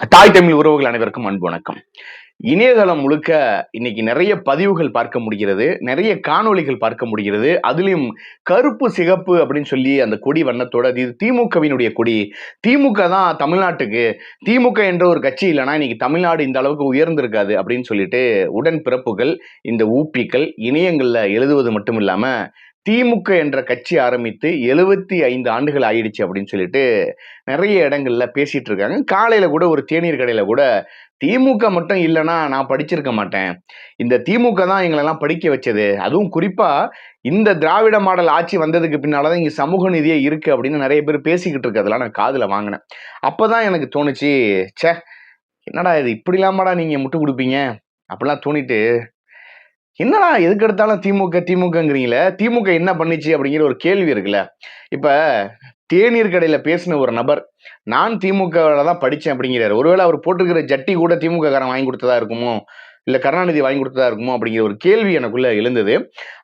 தாய் தமிழ் உறவுகள் அனைவருக்கும் அன்பு வணக்கம். இணையதளம் முழுக்க இன்னைக்கு நிறைய பதிவுகள் பார்க்க முடிகிறது நிறைய காணொளிகள் பார்க்க முடிகிறது. அதுலேயும் கருப்பு சிகப்பு அப்படின்னு சொல்லி அந்த கொடி வண்ணத்தோட இது திமுகவினுடைய கொடி. திமுக தான் தமிழ்நாட்டுக்கு. திமுக என்ற ஒரு கட்சி இல்லைன்னா இன்னைக்கு தமிழ்நாடு இந்த அளவுக்கு உயர்ந்திருக்காது அப்படின்னு சொல்லிட்டு உடன் பிறப்புகள் இந்த ஊப்பிகள் இணையங்களில் எழுதுவது மட்டும் இல்லாமல் திமுக என்ற கட்சி ஆரம்பித்து எழுபத்தி ஐந்து ஆண்டுகள் ஆயிடுச்சு அப்படின்னு சொல்லிட்டு நிறைய இடங்கள்ல பேசிட்டு இருக்காங்க. காலையில கூட ஒரு தேநீர் கடையில கூட திமுக மட்டும் இல்லைன்னா நான் படிச்சிருக்க மாட்டேன். இந்த திமுக தான் எங்களெல்லாம் படிக்க வச்சது. அதுவும் குறிப்பா இந்த திராவிட மாடல் ஆட்சி வந்ததுக்கு பின்னாலதான் இங்க சமூக நிதியே இருக்கு அப்படின்னு நிறைய பேர் பேசிக்கிட்டு இருக்கிறதெல்லாம் நான் காதில் வாங்கினேன். அப்பதான் எனக்கு தோணுச்சு ச்சே என்னடா இது இப்படி இல்லாமடா நீங்க முட்டு கொடுப்பீங்க? அப்படிலாம் தோணிட்டு என்னடா எதுக்கு எடுத்தாலும் திமுக திமுகங்கிறீங்களே? திமுக என்ன பண்ணுச்சு அப்படிங்கிற ஒரு கேள்வி இருக்குல்ல. இப்ப தேநீர் கடையில பேசின ஒரு நபர் நான் திமுகவில் தான் படிச்சேன் அப்படிங்கிறார். ஒருவேளை அவர் போட்டிருக்கிற ஜட்டி கூட திமுக காரன் வாங்கி கொடுத்ததா இருக்குமோ? இல்லை கருணாநிதி வாங்கி கொடுத்ததா இருக்குமோ அப்படிங்கிற ஒரு கேள்வி எனக்குள்ளே எழுந்தது.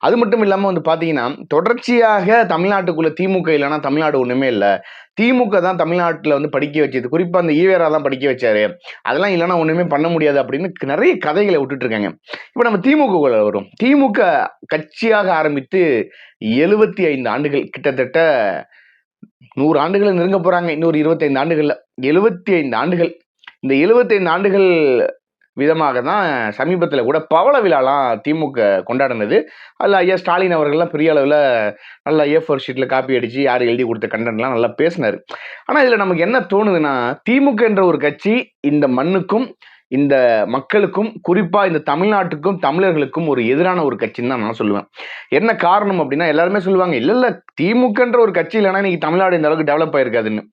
அது மட்டும் இல்லாமல் வந்து பார்த்தீங்கன்னா தொடர்ச்சியாக தமிழ்நாட்டுக்குள்ள திமுக இல்லைன்னா தமிழ்நாடு ஒன்றுமே இல்லை. திமுக தான் தமிழ்நாட்டில் வந்து படிக்க வச்சது. குறிப்பாக அந்த ஈவேரா தான் படிக்க வச்சாரு. அதெல்லாம் இல்லைன்னா ஒன்றுமே பண்ண முடியாது அப்படின்னு நிறைய கதைகளை விட்டுட்டு இருக்காங்க. நம்ம திமுகக்குள்ள வரும். திமுக கட்சியாக ஆரம்பித்து எழுபத்தி ஐந்து ஆண்டுகள் கிட்டத்தட்ட நூறு ஆண்டுகளை நெருங்க போகிறாங்க இன்னொரு இருபத்தைந்து ஆண்டுகளில் எழுபத்தி ஐந்து ஆண்டுகள். இந்த எழுபத்தைந்து ஆண்டுகள் விதமாக தான் சமீபத்தில் கூட பவள விழாலாம் திமுக கொண்டாடினது. அதில் ஐயா ஸ்டாலின் அவர்கள்லாம் பெரிய அளவில் நல்லா ஏ ஃபோர் ஷீட்டில் காப்பி அடித்து யார் எழுதி கொடுத்த கண்டென்ட்லாம் நல்லா பேசினார். ஆனால் இதில் நமக்கு என்ன தோணுதுன்னா திமுக என்ற ஒரு கட்சி இந்த மண்ணுக்கும் இந்த மக்களுக்கும் குறிப்பாக இந்த தமிழ்நாட்டுக்கும் தமிழர்களுக்கும் ஒரு எதிரான ஒரு கட்சின்னு தான் நான் சொல்லுவேன். என்ன காரணம் அப்படின்னா எல்லாருமே சொல்லுவாங்க இல்லை இல்லை திமுகன்ற ஒரு கட்சி இல்லைன்னா இன்னைக்கு தமிழ்நாடு இந்த அளவுக்கு டெவலப் ஆயிருக்காதுன்னு.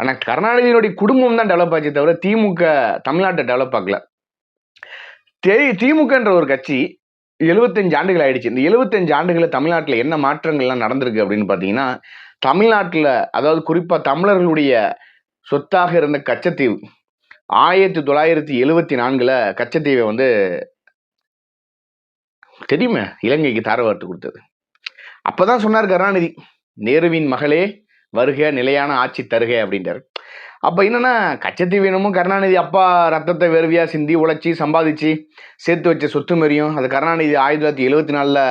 ஆனால் கருணாநிதியினுடைய குடும்பம் தான் டெவலப் ஆச்சு தவிர திமுக தமிழ்நாட்டை டெவலப் ஆகல திமுகன்ற ஒரு கட்சி எழுபத்தஞ்சு ஆண்டுகள் ஆயிடுச்சு. இந்த எழுபத்தஞ்சு ஆண்டுகளில் தமிழ்நாட்டில் என்ன மாற்றங்கள்லாம் நடந்திருக்கு அப்படின்னு பார்த்தீங்கன்னா தமிழ்நாட்டில் அதாவது குறிப்பாக தமிழர்களுடைய சொத்தாக இருந்த கச்சத்தீவு ஆயிரத்தி தொள்ளாயிரத்தி எழுவத்தி நான்கில் கச்சத்தீவை வந்து தெரியுமே? இலங்கைக்கு தாரவார்த்து கொடுத்தது. அப்போதான் சொன்னார் கருணாநிதி நேருவின் மகளே வருக நிலையான ஆட்சி தருக அப்படின்றார். அப்போ என்னென்னா கச்சத்தீவீனமும் கருணாநிதி அப்பா ரத்தத்தை வெறுவியாக சிந்தி உழைச்சி சம்பாதிச்சு சேர்த்து வச்ச சொத்து மறியும் அது கருணாநிதி ஆயிரத்தி தொள்ளாயிரத்தி எழுபத்தி நாலில்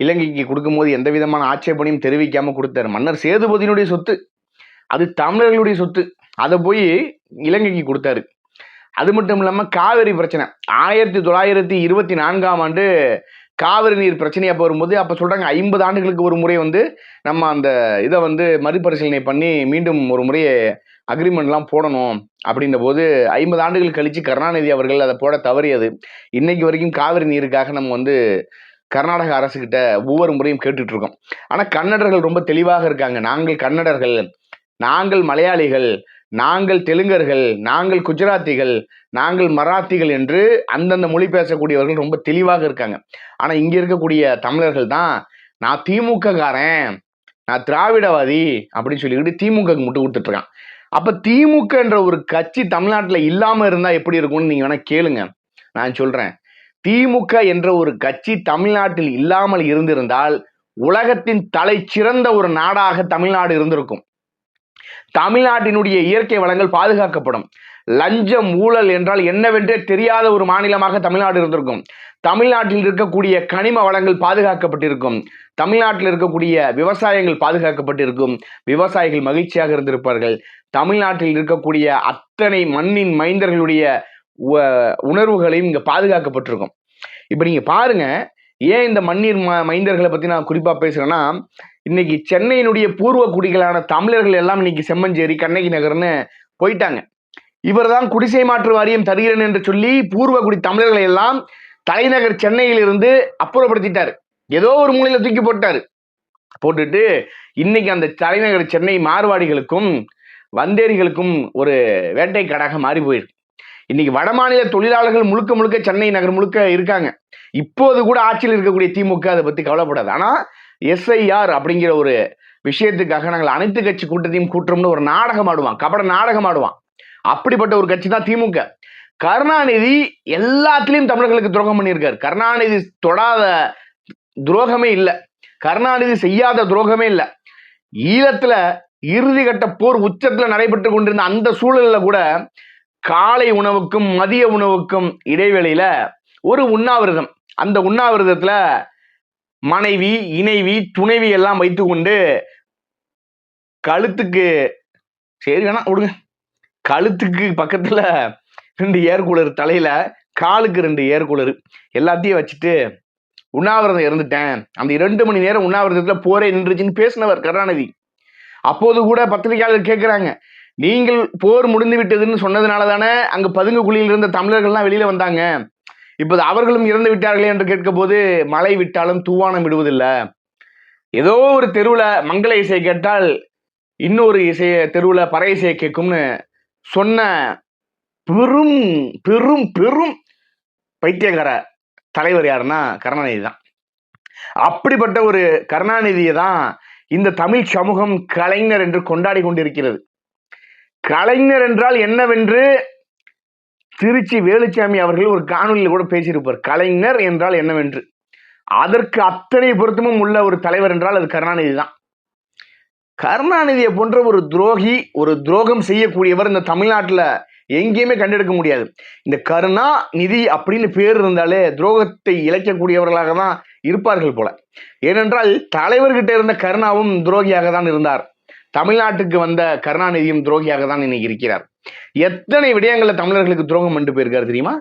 இலங்கைக்கு கொடுக்கும்போது எந்த விதமான ஆட்சேபனையும் தெரிவிக்காமல் கொடுத்தாரு. மன்னர் சேதுபதியினுடைய சொத்து அது தமிழர்களுடைய சொத்து. அதை போய் இலங்கைக்கு கொடுத்தாரு. அது மட்டும் இல்லாமல் காவிரி பிரச்சனை. ஆயிரத்தி தொள்ளாயிரத்தி இருபத்தி நான்காம் ஆண்டு காவிரி நீர் பிரச்சனை அப்போ வரும்போது ஐம்பது ஆண்டுகளுக்கு ஒரு முறை வந்து நம்ம அந்த இதை வந்து மறுபரிசீலனை பண்ணி மீண்டும் ஒரு முறையை அக்ரிமெண்ட்லாம் போடணும் அப்படின்ற போது ஐம்பது ஆண்டுகள் கழிச்சு கருணாநிதி அவர்கள் அதை போட தவறியது. இன்னைக்கு வரைக்கும் காவிரி நீருக்காக நம்ம வந்து கர்நாடக அரசுக்கிட்ட ஒவ்வொரு முறையும் கேட்டுட்ருக்கோம். ஆனால் கன்னடர்கள் ரொம்ப தெளிவாக இருக்காங்க. நாங்கள் கன்னடர்கள் நாங்கள் மலையாளிகள் நாங்கள் தெலுங்கர்கள் நாங்கள் குஜராத்திகள் நாங்கள் மராத்திகள் என்று அந்தந்த மொழி பேசக்கூடியவர்கள் ரொம்ப தெளிவாக இருக்காங்க. ஆனால் இங்கே இருக்கக்கூடிய தமிழர்கள் தான் நான் திமுககாரன் நான் திராவிடவாதி அப்படின்னு சொல்லிக்கிட்டு திமுக முட்டு கொடுத்துட்ருக்கான் அப்போ திமுக என்ற ஒரு கட்சி தமிழ்நாட்டில் இல்லாமல் இருந்தால் எப்படி இருக்கும்னு நீங்கள் வேணால் கேளுங்க. நான் சொல்கிறேன் திமுக என்ற ஒரு கட்சி தமிழ்நாட்டில் இல்லாமல் இருந்திருந்தால் உலகத்தின் தலை சிறந்த ஒரு நாடாக தமிழ்நாடு இருந்திருக்கும். தமிழ்நாட்டினுடைய இயற்கை வளங்கள் பாதுகாக்கப்படும். லஞ்சம் ஊழல் என்றால் என்னவென்றே தெரியாத ஒரு மாநிலமாக தமிழ்நாடு இருந்திருக்கும். தமிழ்நாட்டில் இருக்கக்கூடிய கனிம வளங்கள் பாதுகாக்கப்பட்டிருக்கும். தமிழ்நாட்டில் இருக்கக்கூடிய விவசாயங்கள் பாதுகாக்கப்பட்டிருக்கும். விவசாயிகள் மகிழ்ச்சியாக இருந்திருப்பார்கள். தமிழ்நாட்டில் இருக்கக்கூடிய அத்தனை மண்ணின் மைந்தர்களுடைய உணர்வுகளையும் இங்க பாதுகாக்கப்பட்டிருக்கும். இப்ப நீங்க பாருங்க ஏன் இந்த மண்ணீர் ம- மைந்தர்களை பத்தி நான் குறிப்பா பேசுறேன்னா இன்னைக்கு சென்னையினுடைய பூர்வ குடிகளான தமிழர்கள் எல்லாம் இன்னைக்கு செம்மஞ்சேரி கண்ணகி நகர்னு போயிட்டாங்க. இவர்தான் குடிசை மாற்று வாரியம் தருகிறேன் என்று சொல்லி பூர்வகுடி தமிழர்களை எல்லாம் தலைநகர் சென்னையிலிருந்து அப்புறப்படுத்திட்டார். ஏதோ ஒரு மூலையில தூக்கி போட்டாரு. போட்டுட்டு இன்னைக்கு அந்த தலைநகர் சென்னை மார்வாடிகளுக்கும் வந்தேரிகளுக்கும் ஒரு வேட்டை வேட்டைக்காடாக மாறி போயிருக்கு. இன்னைக்கு வடமாநில தொழிலாளர்கள் முழுக்க முழுக்க சென்னை நகர் முழுக்க இருக்காங்க. இப்போது கூட ஆட்சியில் இருக்கக்கூடிய திமுக அதை பத்தி கவலைப்படாது. ஆனா எஸ்ஐஆர் அப்படிங்கிற ஒரு விஷயத்துக்காக நாங்கள் அனைத்து கட்சி கூட்டத்தையும் கூட்டுறோம்னு ஒரு நாடகம் ஆடுவான். கபட நாடகம் ஆடுவான். அப்படிப்பட்ட ஒரு கட்சி தான் திமுக. கருணாநிதி எல்லாத்துலேயும் தமிழர்களுக்கு துரோகம் பண்ணியிருக்காரு. கருணாநிதி தொடாத துரோகமே இல்லை. கருணாநிதி செய்யாத துரோகமே இல்லை. ஈழத்துல இறுதிக்கட்ட போர் உச்சத்தில் நடைபெற்று கொண்டிருந்த அந்த சூழலில் கூட காலை உணவுக்கும் மதிய உணவுக்கும் இடைவெளியில ஒரு உண்ணாவிரதம். அந்த உண்ணாவிரதத்தில் மனைவி இணைவி துணைவி எல்லாம் வைத்துக்கொண்டு கழுத்துக்கு சரி வேணா விடுங்க. கழுத்துக்கு பக்கத்துல ரெண்டு ஏர் கூலர் தலையில காலுக்கு ரெண்டு ஏர் கூலர் எல்லாத்தையும் வச்சுட்டு உண்ணாவிரதம் இருந்துட்டேன். அந்த இரண்டு மணி நேரம் உண்ணாவிரதத்துல போரே நின்றுச்சுன்னு பேசினவர் கருணாநிதி. அப்போது கூட பத்திரிகையாளர் கேட்குறாங்க நீங்கள் போர் முடிந்து விட்டதுன்னு சொன்னதுனால தானே அங்க பதுங்கு குழியில் இருந்த தமிழர்கள்லாம் வெளியில வந்தாங்க. இப்போது அவர்களும் இறந்து விட்டார்களே என்று கேட்கும்போது மழை விட்டாலும் தூவானம் விடுவதில்லை. ஏதோ ஒரு தெருவுல மங்கள இசை கேட்டால் இன்னொரு இசையை தெருவில் பறை இசையை கேட்கும்னு சொன்ன பெரும் பெரும் பெரும் பைத்தியகர தலைவர் யாருன்னா கருணாநிதி தான். அப்படிப்பட்ட ஒரு கருணாநிதியை தான் இந்த தமிழ் சமூகம் கலைஞர் என்று கொண்டாடி கொண்டிருக்கிறது. கலைஞர் என்றால் என்னவென்று திருச்சி வேலுச்சாமி அவர்கள் ஒரு காணொலியில் கூட பேசியிருப்பார். கலைஞர் என்றால் என்னவென்று. அதற்கு அத்தனை பொருத்தமும் உள்ள ஒரு தலைவர் என்றால் அது கருணாநிதி தான். கருணாநிதியை போன்ற ஒரு துரோகி ஒரு துரோகம் செய்யக்கூடியவர் இந்த தமிழ்நாட்டில் எங்கேயுமே கண்டெடுக்க முடியாது. இந்த கருணா நிதி அப்படின்னு பேர் இருந்தாலே துரோகத்தை இழைக்கக்கூடியவர்களாக தான் இருப்பார்கள் போல. ஏனென்றால் தலைவர்கிட்ட இருந்த கருணாவும் துரோகியாக தான் இருந்தார். தமிழ்நாட்டுக்கு வந்த கருணாநிதியும் துரோகியாக தான் இன்னைக்கு இருக்கிறார். எத்தனை விடயங்களில் தமிழர்களுக்கு துரோகம் பண்ணிட்டு போயிருக்காரு தெரியுமா?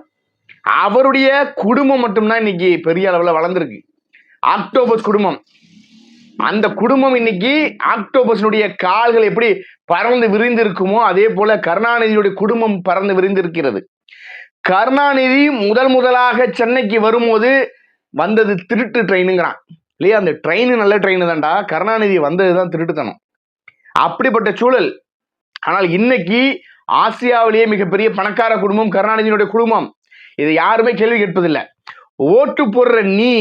அவருடைய குடும்பம் மட்டும்தான் இன்னைக்கு பெரிய அளவுல வளர்ந்துருக்கு. ஆக்டோபஸ் குடும்பம். அந்த குடும்பம் இன்னைக்கு ஆக்டோபஸினுடைய கால்கள் எப்படி பறந்து விரிந்து இருக்குமோ அதே போல கருணாநிதியுடைய குடும்பம் பறந்து விரிந்து இருக்கிறது கருணாநிதி முதல் முதலாக சென்னைக்கு வரும்போது வந்தது திருட்டு ட்ரெயினுங்கிறான். இல்லையா? அந்த ட்ரெயின் நல்ல ட்ரெயின் தான்டா. கருணாநிதி வந்தது தான் திருட்டுத்தனம். அப்படிப்பட்ட சூழல். ஆனால் இன்னைக்கு ஆசியாவிலேயே மிகப்பெரிய பணக்கார குடும்பம் கருணாநிதியினுடைய குடும்பம். இதை யாருமே கேள்வி கேட்பதில்லை. ஓட்டு போடுற நீ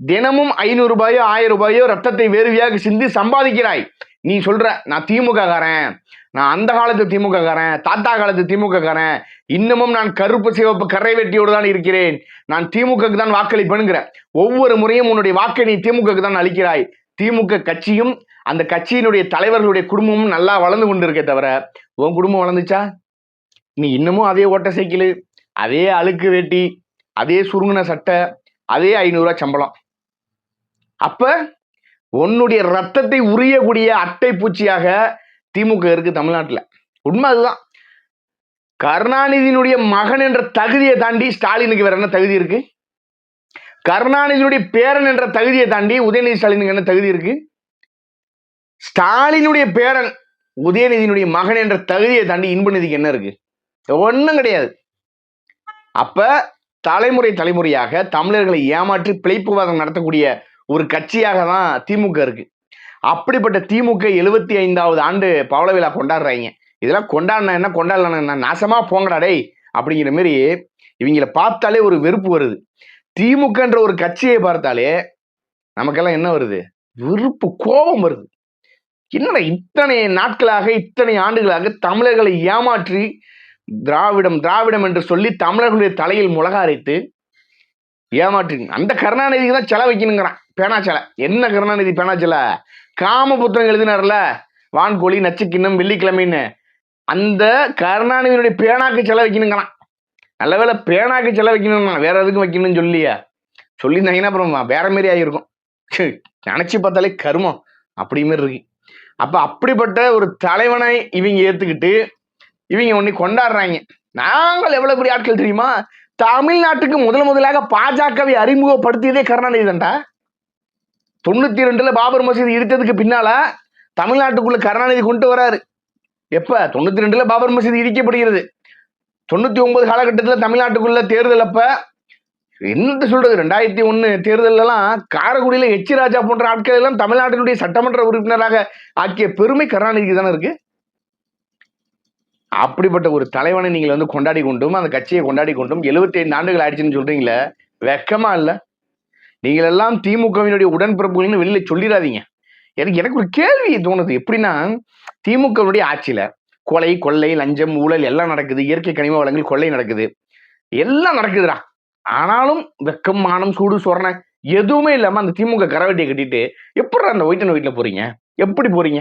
தினமும் ஐநூறு ரூபாயோ ஆயிரம் ரூபாயோ ரத்தத்தை வேறுவியாக சிந்தி சம்பாதிக்கிறாய். நீ சொல்ற நான் திமுக காரன் நான் அந்த காலத்து திமுக காரன் தாத்தா காலத்து திமுக காரன் இன்னமும் நான் கருப்பு சிவப்பு கரை வெட்டியோடு தான் இருக்கிறேன். நான் திமுகக்கு தான் வாக்களிப்பேனுங்கிற ஒவ்வொரு முறையும் உன்னுடைய வாக்கை நீ திமுகக்கு தான் அளிக்கிறாய். திமுக கட்சியும் அந்த கட்சியினுடைய தலைவர்களுடைய குடும்பமும் நல்லா வளர்ந்து கொண்டு இருக்கே தவிர உன் குடும்பம் வளர்ந்துச்சா? நீ இன்னமும் அதே ஓட்ட சைக்கிள் அதே அழுக்கு வேட்டி அதே சுருங்கின சட்டை அதே ஐநூறுரூவா சம்பளம். அப்ப உன்னுடைய ரத்தத்தை உரியக்கூடிய அட்டை பூச்சியாக திமுக இருக்கு தமிழ்நாட்டில். உண்மை அதுதான். கருணாநிதியினுடைய மகன் என்ற தகுதியை தாண்டி ஸ்டாலினுக்கு வேற என்ன தகுதி இருக்கு? கருணாநிதியுடைய பேரன் என்ற தகுதியை தாண்டி உதயநிதி ஸ்டாலினுக்கு என்ன தகுதி இருக்கு? ஸ்டாலினுடைய பேரன் உதயநிதியினுடைய மகன் என்ற தகுதியை தாண்டி இன்பநிதிக்கு என்ன இருக்கு? ஒன்றும் கிடையாது. அப்ப தலைமுறை தலைமுறையாக தமிழர்களை ஏமாற்றி பிழைப்புவாதம் நடத்தக்கூடிய ஒரு கட்சியாக தான் திமுக இருக்கு. அப்படிப்பட்ட திமுக எழுபத்தி ஐந்தாவது ஆண்டு பவள விழா கொண்டாடுறாங்க. இதெல்லாம் கொண்டாடினா என்ன? கொண்டாடலாம் என்ன? நாசமா போங்கடா டேய் அப்படிங்கிற மாதிரி இவங்கள பார்த்தாலே ஒரு வெறுப்பு வருது. திமுகன்ற ஒரு கட்சியை பார்த்தாலே நமக்கெல்லாம் என்ன வருது? வெறுப்பு கோபம் வருது. என்னடா இத்தனை நாட்களாக இத்தனை ஆண்டுகளாக தமிழர்களை ஏமாற்றி திராவிடம் திராவிடம் என்று சொல்லி தமிழர்களுடைய தலையில் முளகா அரைத்து ஏமாற்றி அந்த கருணாநிதிக்கு தான் செல வைக்கணுங்கிறான் பேனா செலை என்ன கருணாநிதி பேனா செலை காம புத்தகம் எழுதினார்ல வான்கோழி நச்சுக்கிண்ணம் வெள்ளிக்கிழமைன்னு. அந்த கருணாநிதியினுடைய பேனாக்கு செல வைக்கணுங்கிறான். நல்ல வேலை பேனாக்கு செலவு வைக்கணும்னா வேற எதுக்கும் வைக்கணும்னு சொல்லியா? சொல்லியிருந்தாங்கன்னா அப்புறம் வேற மாரி ஆகிருக்கும் நினச்சி பார்த்தாலே கருமம். அப்படி மாரி இருக்கு. அப்ப அப்படிப்பட்ட ஒரு தலைவனை இவங்க ஏத்துக்கிட்டு இவங்க ஒண்ணு கொண்டாடுறாங்க. நாங்கள் எவ்வளவு பெரிய ஆட்கள் தெரியுமா? தமிழ்நாட்டுக்கு முதல் முதலாக பாஜகவை அறிமுகப்படுத்தியதே கருணாநிதி தான்டா. தொண்ணூத்தி ரெண்டுல பாபர் மசூதி இடித்ததுக்கு பின்னால தமிழ்நாட்டுக்குள்ள கருணாநிதி கொண்டு வராரு. எப்ப? தொண்ணூத்தி ரெண்டுல பாபர் மசூதி இடிக்கப்படுகிறது. தொண்ணூத்தி ஒன்பது காலகட்டத்தில் தமிழ்நாட்டுக்குள்ள தேர்தல் அப்ப என்னத்த சொல்றது ரெண்டாயிரத்தி ஒன்னு தேர்தல் எல்லாம் காரைக்குடியில எச்சி ராஜா போன்ற ஆட்கள் எல்லாம் தமிழ்நாட்டினுடைய சட்டமன்ற உறுப்பினராக ஆக்கிய பெருமை கருணாநிதிக்கு தானே இருக்கு? அப்படிப்பட்ட ஒரு தலைவனை நீங்கள் வந்து கொண்டாடி கொண்டும் அந்த கட்சியை கொண்டாடி கொண்டும் எழுபத்தி ஐந்து ஆண்டுகள் ஆயிடுச்சுன்னு சொல்றீங்களே வெக்கமா இல்லை? நீங்கள் எல்லாம் திமுகவினுடைய உடன்பிறப்புகள்னு வெளியில சொல்லிடாதீங்க. எனக்கு எனக்கு ஒரு கேள்வி தோணுது. எப்படின்னா திமுகவினுடைய ஆட்சியில கொலை கொள்ளை லஞ்சம் ஊழல் எல்லாம் நடக்குது. இயற்கை கனிம வளங்கள் கொள்ளை நடக்குது. எல்லாம் நடக்குதுடா. ஆனாலும் வெக்கம் மானம் சூடு சொரணை எதுவுமே இல்லாம அந்த திமுக கரவட்டியை கட்டிட்டு எப்படி அந்த ஒயிட்டன் வீட்டுல போறீங்க? எப்படி போறீங்க?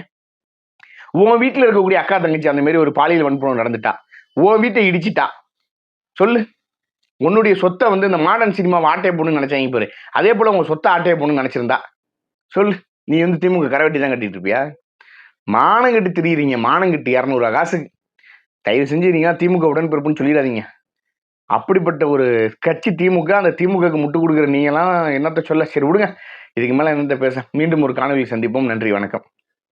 உன் வீட்டுல இருக்கக்கூடிய அக்கா தங்கச்சி அந்த மாதிரி ஒரு பாலியல் வன்புணம் நடந்துட்டா. உன் வீட்டை இடிச்சிட்டா. சொல்லு. உன்னுடைய சொத்தை வந்து இந்த மாடர்ன் சினிமாவை ஆட்டைய போடணும்னு நினைச்சாங்க பாரு. அதே போல உங்க சொத்தை ஆட்டைய போடணும்னு நினைச்சிருந்தா. சொல்லு. நீ வந்து திமுக கரவெட்டி தான் கட்டிட்டு இருப்பியா? மானங்கிட்டு திரியிறீங்க. மானங்கிட்டு மானம் இரநூறுவா காசுக்கு தயவு செஞ்சு நீங்க திமுக உடன்பிறப்புன்னு சொல்லிடாதீங்க. அப்படிப்பட்ட ஒரு கட்சி திமுக அந்த திமுகக்கு முட்டு கொடுக்குற நீங்களாம் என்னத்த சொல்ல? சரி விடுங்க. இதுக்கு மேல என்னத்த பேச? மீண்டும் ஒரு காணொலி சந்திப்போம். நன்றி வணக்கம்.